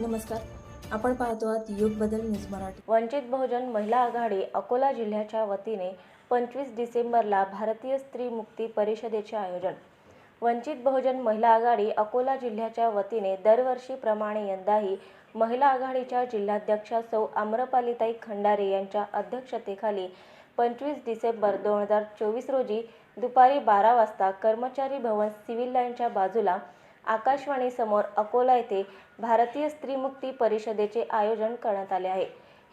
नमस्कार. आपण पाहतो आहात युग बदल न्यूज मराठी. वंचित बहुजन महिला आघाडी अकोला जिल्ह्याच्या वतीने पंचवीस डिसेंबरला भारतीय स्त्री मुक्ती परिषदेचे आयोजन. वंचित बहुजन महिला आघाडी अकोला जिल्ह्याच्या वतीने दरवर्षीप्रमाणे यंदाही महिला आघाडीच्या जिल्हाध्यक्षा सौ आम्रपालिताई खंडारे यांच्या अध्यक्षतेखाली पंचवीस डिसेंबर दोन हजार चोवीस रोजी दुपारी बारा वाजता कर्मचारी भवन सिव्हिल लाईनच्या बाजूला आकाशवाणीसमोर अकोला येथे भारतीय स्त्रीमुक्ती परिषदेचे आयोजन करण्यात आले आहे.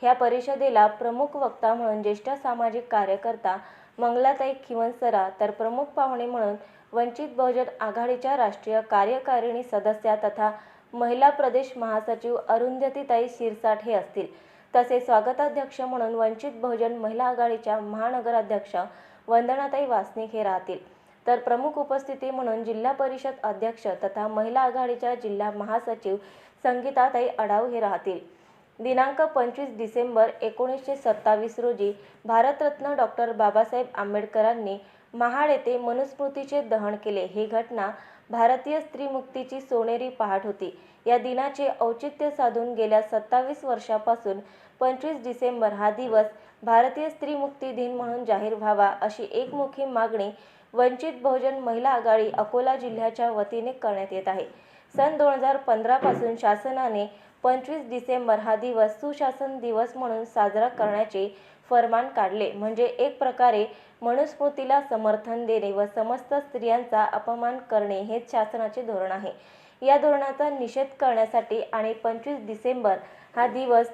ह्या परिषदेला प्रमुख वक्ता म्हणून ज्येष्ठ सामाजिक कार्यकर्ता मंगलाताई खिवनसरा तर प्रमुख पाहुणे म्हणून वंचित बहुजन आघाडीच्या राष्ट्रीय कार्यकारिणी सदस्या तथा महिला प्रदेश महासचिव अरुंधतीताई शिरसाट हे असतील. तसेच स्वागताध्यक्ष म्हणून वंचित बहुजन महिला आघाडीच्या महानगराध्यक्ष वंदनाताई वासनिक हे राहतील. तर प्रमुख उपस्थिती म्हणून जिल्हा परिषद अध्यक्ष तथा महिला आघाडीच्या जिल्हा महासचिव संगीताताई अडाव हे राहतील. दिनांक पंचवीस डिसेंबर एकोणीसशे सत्तावीस रोजी भारतरत्न डॉक्टर बाबासाहेब आंबेडकरांनी महाड येथे मनुस्मृतीचे दहन केले. ही घटना भारतीय स्त्री मुक्तीची सोनेरी पहाट होती. या दिनाचे औचित्य साधून गेल्या सत्तावीस वर्षापासून पंचवीस डिसेंबर हा दिवस भारतीय स्त्री मुक्ती दिन म्हणून जाहीर व्हावा अशी एकमुखी मागणी वंचित बहुजन महिला आघाडी अकोला जिल्ह्याच्या वतीने करण्यात येत आहे. सन दोन हजार पंधरापासून शासनाने पंचवीस डिसेंबर हा दिवस सुशासन दिवस म्हणून साजरा करण्याचे फरमान काढले. म्हणजे एक प्रकारे मनुस्मृतीला समर्थन देणे व समस्त स्त्रियांचा अपमान करणे हेच शासनाचे धोरण आहे. या धोरणाचा निषेध करण्यासाठी आणि पंचवीस डिसेंबर हा दिवस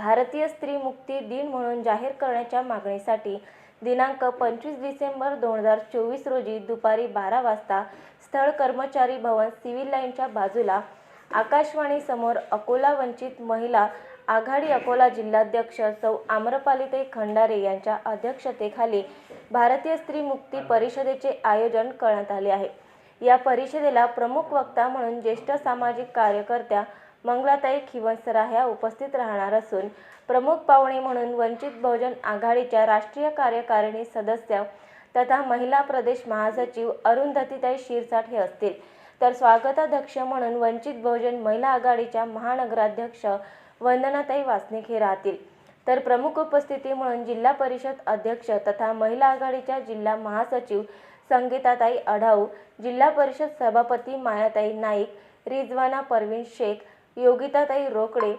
भारतीय स्त्री मुक्ती दिन म्हणून जाहीर करण्याच्या मागणीसाठी दिनांक पंचवीस डिसेंबर दोन हजार चोवीस रोजी दुपारी बारा वाजता स्थळ कर्मचारी भवन सिव्हिल लाईनच्या बाजूला आकाशवाणी समोर अकोला वंचित महिला आघाडी अकोला जिल्हाध्यक्ष सौ आम्रपालिते खंडारे यांच्या अध्यक्षतेखाली भारतीय स्त्री मुक्ती परिषदेचे आयोजन करण्यात आले आहे. या परिषदेला प्रमुख वक्ता म्हणून ज्येष्ठ सामाजिक कार्यकर्त्या मंगलाताई खिवसरा ह्या उपस्थित राहणार असून प्रमुख पाहुणे म्हणून वंचित बहुजन आघाडीच्या राष्ट्रीय कार्यकारिणी सदस्य तथा महिला प्रदेश महासचिव अरुंधतीताई शिरसाट हे असतील. तर स्वागताध्यक्ष म्हणून वंचित बहुजन महिला आघाडीच्या महानगराध्यक्ष वंदनाताई वासनिक हे राहतील. तर प्रमुख उपस्थिती म्हणून जिल्हा परिषद अध्यक्ष तथा महिला आघाडीच्या जिल्हा महासचिव संगीताताई अढाऊ जिल्हा परिषद सभापती मायाताई नाईक रिजवाना परवीन शेख योगिताताई रोकडे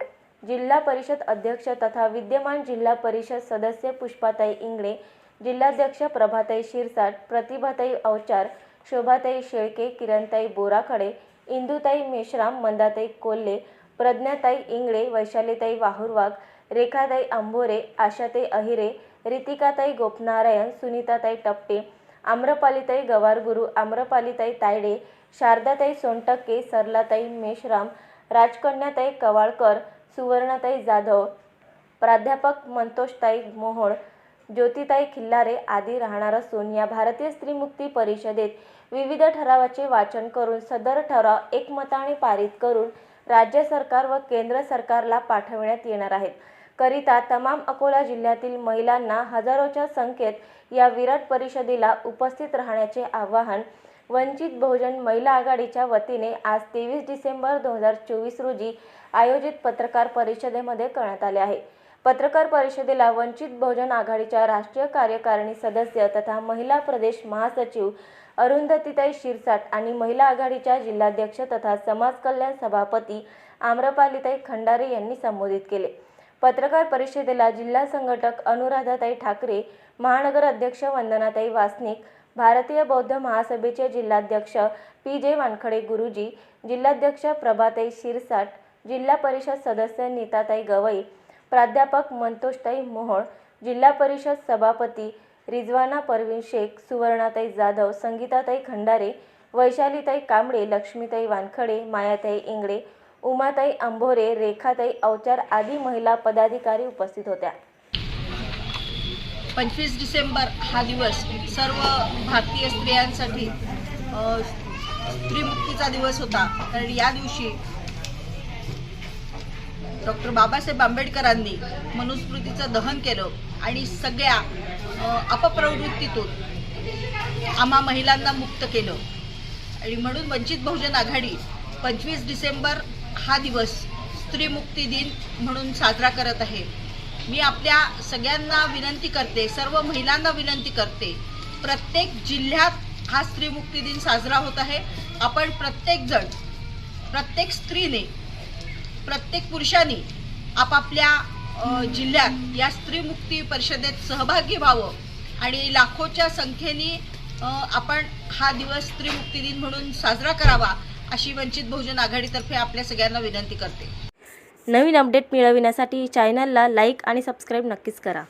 जिल्हा परिषद अध्यक्ष तथा विद्यमान जिल्हा परिषद सदस्य पुष्पाताई इंगळे जिल्हाध्यक्ष प्रभाताई शिरसाट प्रतिभाताई अवचार शोभाताई शेळके किरणताई बोराखडे इंदुताई मेश्राम मंदाताई कोल्हे प्रज्ञाताई इंगळे वैशालीताई वाहुरवाग रेखाताई आंबोरे आशाताई अहिरे रितिकाताई गोपनारायण सुनीताताई टप्पे आम्रपालीताई गवारगुरू आम्रपालीताई तायडे शारदाताई सोनटक्के सरलाताई मेश्राम राजकन्याताई कवाळकर सुवर्णाताई जाधव प्राध्यापक मंतोषताई मोहोळ ज्योतिताई खिल्लारे आदी राहणार असून या भारतीय स्त्री मुक्ती परिषदेत विविध ठरावाचे वाचन करून सदर ठराव एकमताने पारित करून राज्य सरकार व केंद्र सरकारला पाठविण्यात येणार आहेत. करिता तमाम अकोला जिल्ह्यातील महिलांना हजारोच्या संख्येत या विराट परिषदेला उपस्थित राहण्याचे आवाहन वंचित बहुजन महिला आघाडीच्या वतीने आज तेवीस डिसेंबर दोन हजार चोवीस रोजी आयोजित पत्रकार परिषदेमध्ये करण्यात आले आहे. पत्रकार परिषदेला वंचित बहुजन आघाडीच्या राष्ट्रीय कार्यकारिणी सदस्य तथा महिला प्रदेश महासचिव अरुंधतीताई शिरसाट आणि महिला आघाडीच्या जिल्हाध्यक्ष तथा समाज कल्याण सभापती आम्रपालिताई खंडारे यांनी संबोधित केले. पत्रकार परिषदेला जिल्हा संघटक अनुराधाताई ठाकरे महानगर अध्यक्ष वंदनाताई वासनिक भारतीय बौद्ध महासभेचे जिल्हाध्यक्ष पी जे वानखडे गुरुजी जिल्हाध्यक्ष प्रभाताई शिरसाट जिल्हा परिषद सदस्य नीताताई गवई प्राध्यापक मंतोषताई मोहोळ जिल्हा परिषद सभापती रिजवाना परवीन शेख सुवर्णाताई जाधव संगीताताई खंडारे वैशालीताई कांबळे लक्ष्मीताई वानखडे मायाताई इंगळे उमाताई अंभोरे रेखाताई अवचार आदी महिला पदाधिकारी उपस्थित होत्या. पंचवीस डिसेंबर हा दिवस सर्व भारतीय स्त्रियांसाठी स्त्रीमुक्तीचा दिवस होता. कारण या दिवशी डॉक्टर बाबासाहेब आंबेडकरांनी मनुस्मृतीचं दहन केलं आणि सगळ्या अपप्रवृत्तीतून आम्हा महिलांना मुक्त केलं. आणि म्हणून वंचित बहुजन आघाडी पंचवीस डिसेंबर हा दिवस स्त्रीमुक्ती दिन म्हणून साजरा करत आहे. मी आपल्या सगळ्यांना विनंती करते सर्व महिलांना विनंती करते प्रत्येक जिल्ह्यात हा स्त्रीमुक्ती दिन साजरा होत आहे. आपण प्रत्येक जण प्रत्येक स्त्रीने प्रत्येक पुरुषाने आपापल्या जिल्ह्यात या स्त्रीमुक्ती परिषदेत सहभागी व्हावं आणि लाखोच्या संख्येने आपण हा दिवस स्त्रीमुक्ती दिन म्हणून साजरा करावा. अशी वंचित बहुजन आघाडीतर्फे आपल्या सगळ्यांना विनंती करते. नवीन अपडेट मिळविण्यासाठी चॅनलला लाईक आणि सबस्क्राईब नक्कीच करा.